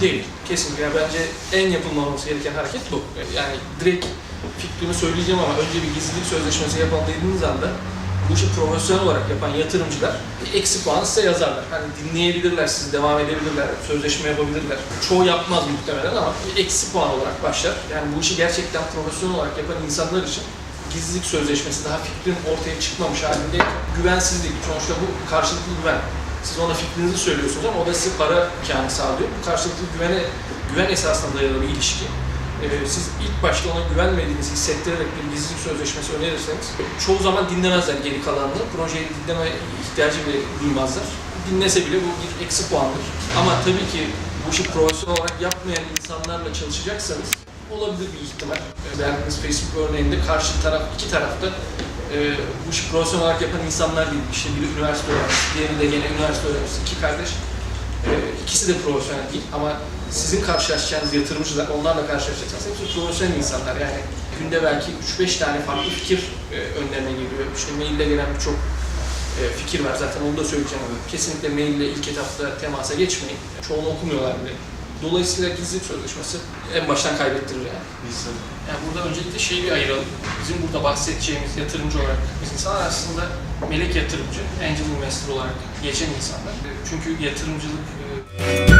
Değil. Kesinlikle. Yani bence en yapılmaması gereken hareket bu. Yani direkt fikrimi söyleyeceğim ama önce bir gizlilik sözleşmesi yapalım dediğiniz anda bu işi profesyonel olarak yapan yatırımcılar eksi puan size yazarlar. Hani dinleyebilirler, sizi devam edebilirler, sözleşme yapabilirler. Çoğu yapmaz muhtemelen ama eksi puan olarak başlar. Yani bu işi gerçekten profesyonel olarak yapan insanlar için gizlilik sözleşmesi daha fikrin ortaya çıkmamış halinde güvensizlik. Sonuçta bu karşılıklı güven. Siz ona fikrinizi söylüyorsunuz ama o da size para imkanı sağlıyor. Bu karşılıklı güvene, güven esasına dayalı bir ilişki. Ee, siz ilk başta ona güvenmediğinizi hissettirerek bir gizlilik sözleşmesi önerirseniz çoğu zaman dinlemezler geri kalanını. Projeyi dinleme ihtiyacı bile duymazlar. Dinlese bile bu bir eksi puandır. Ama tabii ki bu işi profesyonel olarak yapmayan insanlarla çalışacaksanız olabilir bir ihtimal. Ee, Verdiğiniz Facebook örneğinde karşı taraf, iki tarafta e, bu işi profesyonel olarak yapan insanlar değil. İşte biri üniversite öğrencisi, diğeri de gene üniversite öğrencisi. iki kardeş. E, ikisi de profesyonel değil ama sizin karşılaşacağınız yatırımcılar, onlarla karşılaşacaksınız. Hepsi profesyonel insanlar. Yani günde belki 3-5 tane farklı fikir e, önlerine geliyor. İşte maille gelen birçok e, fikir var. Zaten onu da söyleyeceğim. Kesinlikle maille ilk etapta temasa geçmeyin. Çoğunu okumuyorlar bile. Dolayısıyla gizlilik sözleşmesi en baştan kaybettirir yani. Yani burada öncelikle şeyi bir ayıralım. Bizim burada bahsedeceğimiz yatırımcı olarak biz insanlar aslında melek yatırımcı, angel investor olarak geçen insanlar. Çünkü yatırımcılık e,